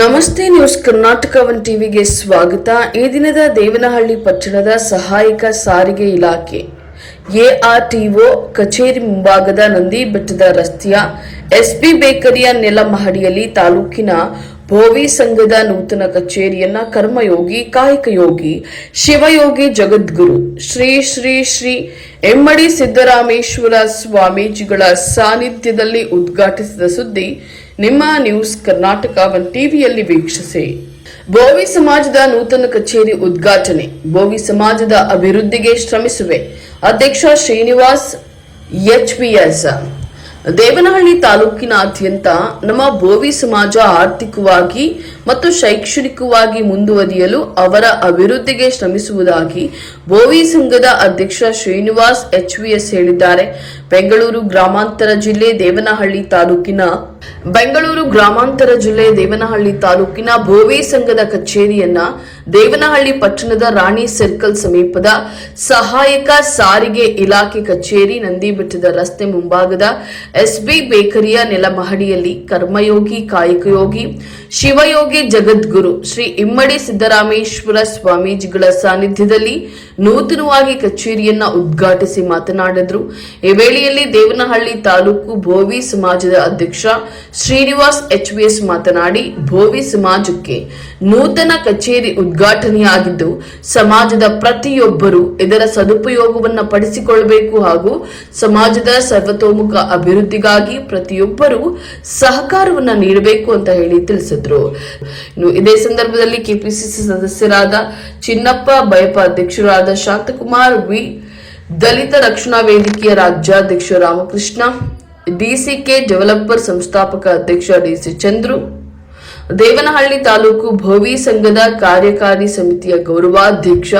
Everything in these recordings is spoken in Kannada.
ನಮಸ್ತೆ ನ್ಯೂಸ್ ಕರ್ನಾಟಕ ಒನ್ ಟಿವಿಗೆ ಸ್ವಾಗತ. ಈ ದಿನದ ದೇವನಹಳ್ಳಿ ಪಟ್ಟಣದ ಸಹಾಯಕ ಸಾರಿಗೆ ಇಲಾಖೆ. ಎಆರ್ಟಿಒ ಕಚೇರಿ ಮುಂಭಾಗದ ನಂದಿ ಬೆಟ್ಟದ ರಸ್ತೆಯ ಎಸ್ಪಿ ಬೇಕರಿಯ ನೆಲಮಹಡಿಯಲ್ಲಿ ತಾಲೂಕಿನ ಭೋವಿ ಸಂಘದ ನೂತನ ಕಚೇರಿಯನ್ನ ಕರ್ಮಯೋಗಿ, ಕಾಯಕಯೋಗಿ, ಶಿವಯೋಗಿ ಜಗದ್ಗುರು ಶ್ರೀ ಶ್ರೀ ಶ್ರೀ ಎಮ್ಮಡಿ ಸಿದ್ದರಾಮೇಶ್ವರ ಸ್ವಾಮೀಜಿಗಳ ಸಾನ್ನಿಧ್ಯದಲ್ಲಿ ಉದ್ಘಾಟಿಸಿದ ಸುದ್ದಿ ನಿಮ್ಮ ನ್ಯೂಸ್ ಕರ್ನಾಟಕ ಒನ್ ಟಿವಿಯಲ್ಲಿ ವೀಕ್ಷಿಸಿ. ಭೋವಿ ಸಮಾಜದ ನೂತನ ಕಚೇರಿ ಉದ್ಘಾಟನೆ. ಭೋವಿ ಸಮಾಜದ ಅಭಿವೃದ್ಧಿಗೆ ಶ್ರಮಿಸುವೆ. ಅಧ್ಯಕ್ಷ ಶ್ರೀನಿವಾಸ್ ಎಚ್ಪಿಎಸ್ ದೇವನಹಳ್ಳಿ ತಾಲೂಕಿನಾದ್ಯಂತ ನಮ್ಮ ಬೋವಿ ಸಮಾಜ ಆರ್ಥಿಕವಾಗಿ ಮತ್ತು ಶೈಕ್ಷಣಿಕವಾಗಿ ಮುಂದುವರಿಯಲು ಅವರ ಅಭಿವೃದ್ಧಿಗೆ ಶ್ರಮಿಸುವುದಾಗಿ ಬೋವಿ ಸಂಘದ ಅಧ್ಯಕ್ಷ ಶ್ರೀನಿವಾಸ್ ಎಚ್ವಿಎಸ್ ಹೇಳಿದ್ದಾರೆ. ಬೆಂಗಳೂರು ಗ್ರಾಮಾಂತರ ಜಿಲ್ಲೆ ದೇವನಹಳ್ಳಿ ತಾಲೂಕಿನ ಬೆಂಗಳೂರು ಗ್ರಾಮಾಂತರ ಜಿಲ್ಲೆ ದೇವನಹಳ್ಳಿ ತಾಲೂಕಿನ ಭೋವಿ ಸಂಘದ ಕಚೇರಿಯನ್ನ ದೇವನಹಳ್ಳಿ ಪಟ್ಟಣದ ರಾಣಿ ಸರ್ಕಲ್ ಸಮೀಪದ ಸಹಾಯಕ ಸಾರಿಗೆ ಇಲಾಖೆ ಕಚೇರಿ ನಂದಿಬೆಟ್ಟದ ರಸ್ತೆ ಮುಂಭಾಗದ ಎಸ್ಬಿ ಬೇಕರಿಯ ನೆಲಮಹಡಿಯಲ್ಲಿ ಕರ್ಮಯೋಗಿ, ಕಾಯಕಯೋಗಿ, ಶಿವಯೋಗಿ ಜಗದ್ಗುರು ಶ್ರೀ ಇಮ್ಮಡಿ ಸಿದ್ದರಾಮೇಶ್ವರ ಸ್ವಾಮೀಜಿಗಳ ಸಾನ್ನಿಧ್ಯದಲ್ಲಿ ನೂತನವಾಗಿ ಕಚೇರಿಯನ್ನ ಉದ್ಘಾಟಿಸಿ ಮಾತನಾಡಿದ್ರು. ಈ ವೇಳೆಯಲ್ಲಿ ದೇವನಹಳ್ಳಿ ತಾಲೂಕು ಭೋವಿ ಸಮಾಜದ ಅಧ್ಯಕ್ಷ ಶ್ರೀನಿವಾಸ್ ಎಚ್ವಿಎಸ್ ಮಾತನಾಡಿ, ಭೋವಿ ಸಮಾಜಕ್ಕೆ ನೂತನ ಕಚೇರಿ ಉದ್ಘಾಟನೆಯಾಗಿದ್ದು, ಸಮಾಜದ ಪ್ರತಿಯೊಬ್ಬರು ಇದರ ಸದುಪಯೋಗವನ್ನು ಪಡಿಸಿಕೊಳ್ಳಬೇಕು ಹಾಗೂ ಸಮಾಜದ ಸರ್ವತೋಮುಖ ಅಭಿವೃದ್ಧಿಗಾಗಿ ಪ್ರತಿಯೊಬ್ಬರು ಸಹಕಾರವನ್ನು ನೀಡಬೇಕು ಅಂತ ಹೇಳಿ ತಿಳಿಸಿದ್ರು. ಇನ್ನು ಇದೇ ಸಂದರ್ಭದಲ್ಲಿ ಕೆಪಿಸಿಸಿ ಸದಸ್ಯರಾದ ಚಿನ್ನಪ್ಪ ಬಯಪ ಅಧ್ಯಕ್ಷರಾದ ಶಾಂತಕುಮಾರ್ ವಿ ದಲಿತ ರಕ್ಷಣಾ ವೇದಿಕೆಯ ರಾಜ್ಯಾಧ್ಯಕ್ಷ ರಾಮಕೃಷ್ಣ ಡಿಸಿಕೆ ಡೆವಲಪರ್ ಸಂಸ್ಥಾಪಕ ಅಧ್ಯಕ್ಷ ಡಿಸಿ ಚಂದ್ರು ದೇವನಹಳ್ಳಿ ತಾಲೂಕು ಭೋವಿ ಸಂಘದ ಕಾರ್ಯಕಾರಿ ಸಮಿತಿಯ ಗೌರವಾಧ್ಯಕ್ಷ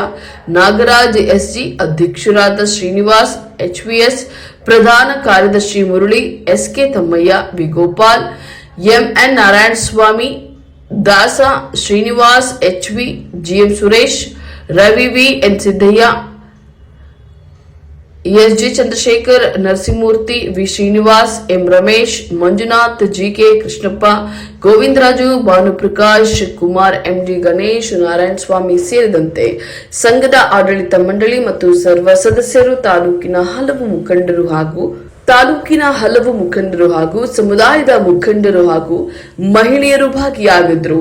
ನಾಗರಾಜ್ ಎಸ್ಜಿ ಅಧ್ಯಕ್ಷರಾದ ಶ್ರೀನಿವಾಸ್ ಎಚ್ವಿಎಸ್ ಪ್ರಧಾನ ಕಾರ್ಯದರ್ಶಿ Murali SK Thammaiah V Gopal MN Narayana Swamy Dasa Srinivas HV GM Suresh Ravi V N Siddaiah SG Chandrashekar Narasimhamurthy V Srinivas M Ramesh Manjunath GK Krishnappa Govindaraju Bhanuprakash Kumar MD Ganesh Narayana Swamy ಸೇರಿದಂತೆ ಸಂಘದ ಆಡಳಿತ ಮಂಡಳಿ ಮತ್ತು ಸರ್ವ ಸದಸ್ಯರು, ತಾಲೂಕಿನ ಹಲವು ಮುಖಂಡರು ಹಾಗೂ ತಾಲೂಕಿನ ಹಲವು ಮುಖಂಡರು ಹಾಗೂ ಸಮುದಾಯದ ಮುಖಂಡರು ಹಾಗೂ ಮಹಿಳೆಯರು ಭಾಗಿಯಾಗಿದ್ರು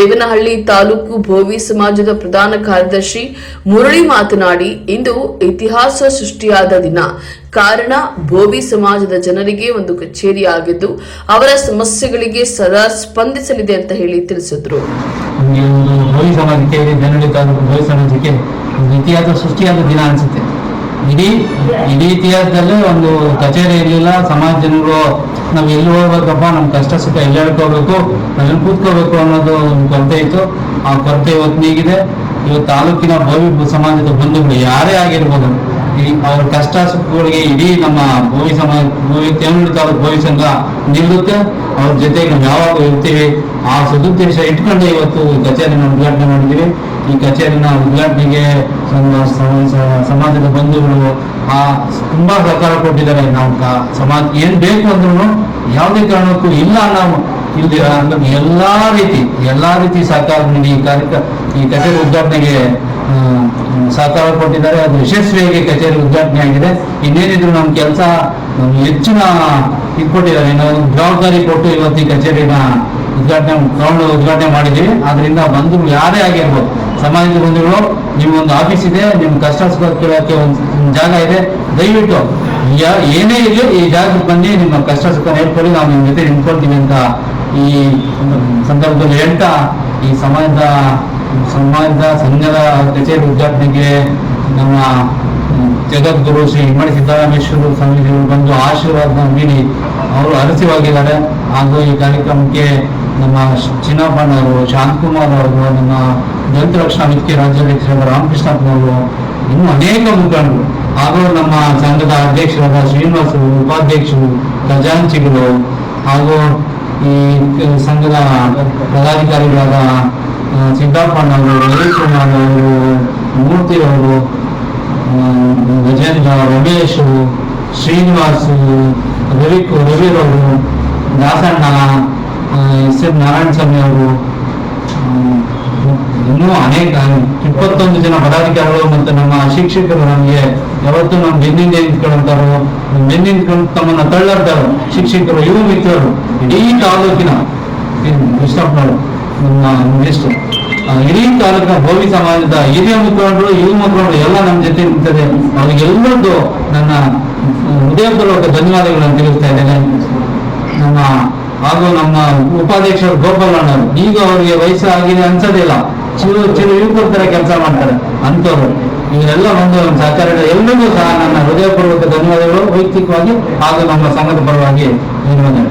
ದೇವನಹಳ್ಳಿ ತಾಲೂಕು ಭೋವಿ ಸಮಾಜದ ಪ್ರಧಾನ ಕಾರ್ಯದರ್ಶಿ ಮುರಳಿ ಮಾತನಾಡಿ, ಇಂದು ಇತಿಹಾಸ ಸೃಷ್ಟಿಯಾದ ದಿನ. ಕಾರಣ, ಭೋವಿ ಸಮಾಜದ ಜನರಿಗೆ ಒಂದು ಕಚೇರಿ ಆಗಿದ್ದು, ಅವರ ಸಮಸ್ಯೆಗಳಿಗೆ ಸದಾ ಸ್ಪಂದಿಸಲಿದೆ ಅಂತ ಹೇಳಿ ತಿಳಿಸಿದ್ರು. ಇತಿಹಾಸ ಸೃಷ್ಟಿಯಾದ ಇಡೀ ಇಡೀ ಇತಿಹಾಸದಲ್ಲೇ ಒಂದು ಕಚೇರಿ ಇರಲಿಲ್ಲ, ಸಮಾಜ ಜನರು ನಾವು ಎಲ್ಲಿ ಹೋಗ್ಬೇಕಪ್ಪ? ನಮ್ಮ ಕಷ್ಟ ಸುಖ ಎಲ್ಲಿ ಹೇಳ್ಕೋಬೇಕು? ಕೂತ್ಕೋಬೇಕು ಅನ್ನೋದು ಒಂದು ಕೊರತೆ ಇತ್ತು. ಆ ಕೊರತೆ ಇವತ್ತು ನೀಗಿದೆ. ಇವತ್ತು ತಾಲೂಕಿನ ಭವಿ ಸಮಾಜದ ಬಂಧುಗಳು ಯಾರೇ ಆಗಿರ್ಬೋದು ಅವ್ರ ಕಷ್ಟ ಸುಖಗಳಿಗೆ ಇಡೀ ನಮ್ಮ ಭೂಮಿ ಸಮಾಜ ಭೂಮಿ ತೇಮುಡಿ ತಾಲೂಕು ಭೂಮಿ ಸಂಘ ನಿಲ್ಲುತ್ತೆ. ಅವ್ರ ಜೊತೆಗೆ ನಾವು ಯಾವಾಗ ಇರ್ತೀವಿ, ಆ ಸದುದ್ದೇಶ ಇಟ್ಕೊಂಡು ಇವತ್ತು ಕಚೇರಿನ ಉದ್ಘಾಟನೆ ಮಾಡಿದ್ದೀವಿ. ಈ ಕಚೇರಿನ ಉದ್ಘಾಟನೆಗೆ ಸಮಾಜದ ಬಂಧುಗಳು, ಆ, ತುಂಬಾ ಸಹಕಾರ ಕೊಟ್ಟಿದ್ದಾರೆ. ನಾವು ಸಮಾಜ ಏನ್ ಬೇಕು ಅಂದ್ರೂ ಯಾವುದೇ ಕಾರಣಕ್ಕೂ ಇಲ್ಲ ನಾವು ಇಲ್ದಿರ ಅಂದ್ರೆ ಎಲ್ಲಾ ರೀತಿ ಎಲ್ಲಾ ರೀತಿ ಸಹಕಾರ ನೀಡಿ ಈ ಕಾರ್ಯಕ್ರಮ ಈ ಕಚೇರಿ ಉದ್ಘಾಟನೆಗೆ ಸಹಕಾರ ಕೊಟ್ಟಿದ್ದಾರೆ. ಅದು ಯಶಸ್ವಿಯಾಗಿ ಕಚೇರಿ ಉದ್ಘಾಟನೆ ಆಗಿದೆ. ಇನ್ನೇನಿದ್ರು ನಮ್ಮ ಕೆಲಸ ಹೆಚ್ಚಿನ ಇದು ಕೊಟ್ಟಿದ್ದಾರೆ. ನಾವು ಜವಾಬ್ದಾರಿ ಕೊಟ್ಟು ಇವತ್ತು ಈ ಕಚೇರಿನ ಉದ್ಘಾಟನೆ ಗ್ರೌಂಡ್ ಉದ್ಘಾಟನೆ ಮಾಡಿದ್ದೀವಿ. ಆದ್ರಿಂದ ಬಂಧುಗಳು ಯಾರೇ ಆಗಿರ್ಬೋದು, ಸಮಾಜದ ಬಂಧುಗಳು ನಿಮ್ಗೊಂದು ಆಫೀಸ್ ಇದೆ ನಿಮ್ಮ ಕಷ್ಟ ಸುಖ ಕೇಳೋಕೆ ಒಂದು ಒಂದು ಜಾಗ ಇದೆ. ದಯವಿಟ್ಟು ಏನೇ ಇರಲಿ ಈ ಜಾಗಕ್ಕೆ ಬನ್ನಿ, ನಿಮ್ಮ ಕಷ್ಟ ಸುಖ ಹೇಳ್ಕೊಳ್ಳಿ, ನಾವು ನಿಮ್ಮ ಜೊತೆ ನಿಂತ್ಕೊಳ್ತೀವಿ ಅಂತ ಈ ಸಂದರ್ಭದಲ್ಲಿ ಹೇಳ್ತಾ ಈ ಸಮಾಜದ ಸಮಾಜದ ಸಂಘದ ಕಚೇರಿ ಉದ್ಘಾಟನೆಗೆ ನಮ್ಮ ಜಗದ್ಗುರು ಶ್ರೀ ಹಿಮ್ಮಡಿ ಸಿದ್ದರಾಮೇಶ್ವರ ಸ್ವಾಮೀಜಿಗಳು ಬಂದು ಆಶೀರ್ವಾದ ನೀಡಿ ಅವರು ಅರಸಿವಾಗಿದ್ದಾರೆ. ಹಾಗೂ ಈ ಕಾರ್ಯಕ್ರಮಕ್ಕೆ ನಮ್ಮ ಚಿನ್ನಪ್ಪನವರು ಶಾಂತಕುಮಾರ್ ಅವರು, ನಮ್ಮ ದಲಿತ ರಕ್ಷಣಾ ವೇದಿಕೆ ರಾಜ್ಯಾಧ್ಯಕ್ಷರಾದ ರಾಮಕೃಷ್ಣಪ್ಪನವರು ಇನ್ನೂ ಅನೇಕ ಮುಖಂಡರು, ಹಾಗೂ ನಮ್ಮ ಸಂಘದ ಅಧ್ಯಕ್ಷರಾದ ಶ್ರೀನಿವಾಸರು ಉಪಾಧ್ಯಕ್ಷರು, ಖಜಾಂಚಿಗಳು, ಹಾಗೂ ಈ ಸಂಘದ ಪದಾಧಿಕಾರಿಗಳಾದ ರವಿಕುಮಾರ್ ಅವರು ಮೂರ್ತಿ ಅವರು ಗಜೇಂದ್ರ, ರಮೇಶ್, ಶ್ರೀನಿವಾಸ್, ರವಿ, ರವಿರವರು, ದಾಸಣ್ಣ ಎಸ್ ಎಂ ನಾರಾಯಣ ಸ್ವಾಮಿ ಅವರು ಇನ್ನೂ ಅನೇಕ, ಇಪ್ಪತ್ತೊಂದು ಜನ ಪದಾಧಿಕಾರಿಗಳು ಮತ್ತು ನಮ್ಮ ಶಿಕ್ಷಕರು ನಮಗೆ ಯಾವತ್ತು ನಮ್ಮ ಬೆನ್ನಿಂದ ನಿಂತ್ಕೊಳ್ಳುವಂತಾರು ಬೆನ್ನಿಂದ ತಮ್ಮನ್ನ ತಳ್ಳರ್ತಾರು ಶಿಕ್ಷಕರು, ಯುವ ಮಿತ್ರರು, ಇಡೀ ತಾಲೂಕಿನ ಕೃಷ್ಣಪ್ಪನವರು ನಮ್ಮ ಮಿನಿಸ್ಟರ್ ಇಡೀ ತಾಲೂಕಿನ ಭೋವಿ ಸಮಾಜದ ಹಿರಿಯ ಮುಖಂಡರು, ಯುವ ಮುಖಂಡರು ಎಲ್ಲ ನಮ್ಮ ಜೊತೆ ನಿಂತಿದೆ ಅವರಿಗೆಲ್ಲರದ್ದು ನನ್ನ ಹೃದಯಪೂರ್ವಕ ಧನ್ಯವಾದಗಳನ್ನು ತಿಳಿಸ್ತಾ ಇದ್ದೇನೆ. ನಮ್ಮ, ಹಾಗೂ ನಮ್ಮ ಉಪಾಧ್ಯಕ್ಷರು ಗೋಪಾಲಣ್ಣವರು ಈಗ ಅವರಿಗೆ ವಯಸ್ಸು ಆಗಿದೆ ಅನ್ಸೋದಿಲ್ಲ ಚಿರು ಚಿರು ಯುವಕರ ಕೆಲಸ ಮಾಡ್ತಾರೆ ಅಂತವ್ರು ಇವರೆಲ್ಲ ಒಂದು ಸಹಕಾರ ಎಲ್ಲರಿಗೂ ಸಹ ನನ್ನ ಹೃದಯಪೂರ್ವಕ ಧನ್ಯವಾದಗಳು. ವೈಯಕ್ತಿಕವಾಗಿ ಹಾಗೂ ನಮ್ಮ ಸಂಘದ ಪರವಾಗಿ ಧನ್ಯವಾದಗಳು.